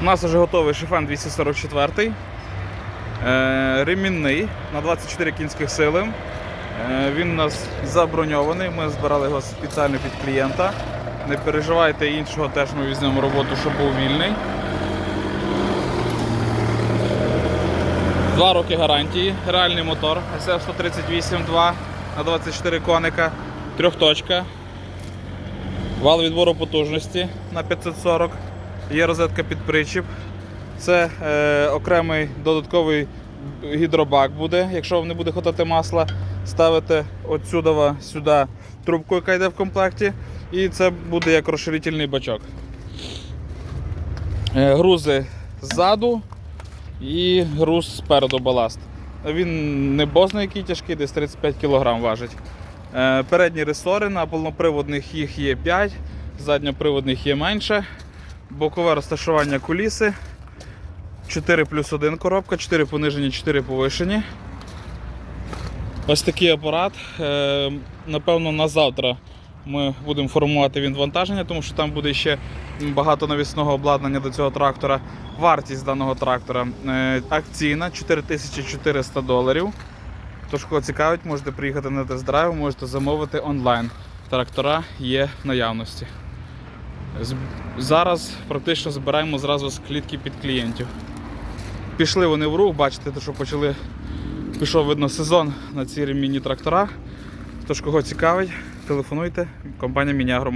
У нас вже готовий шифан 244 е, ремінний на 24 кінських сили. Е, Він у нас заброньований, ми збирали його спеціально під клієнта. Не переживайте, іншого теж ми візьмемо роботу, щоб був вільний. Два роки гарантії, реальний мотор. SF-138-2 на 24 коника, трьохточка, вал відбору потужності на 540, є розетка під причіп. Це е, окремий додатковий гідробак буде, якщо вам не буде хватати масла, ставите отсюди сюди трубку, яка йде в комплекті, і це буде як розширительний бачок. Е, грузи ззаду і груз спереду баласт. Він не бозний який тяжкий, десь 35 кг важить. Е, Передні ресори на повноприводних їх є 5, задньоприводних є менше. Бокове розташування куліси. 4 плюс 1 коробка, 4 понижені, 4 повишені. Ось такий апарат. Е, Напевно, на завтра ми будемо формувати відвантаження, тому що там буде ще багато навісного обладнання до цього трактора. Вартість даного трактора е, акційна 4400 доларів. Тож, кого цікавить, можете приїхати на тест-драйв, можете замовити онлайн. Трактора є в наявності. Зараз практично збираємо зразу з клітки під клієнтів. Пішли вони в рух, бачите, що почали, пішов видно сезон на ці ремінні трактора. Тож, кого цікавить, телефонуйте. Компанія Міні Агро.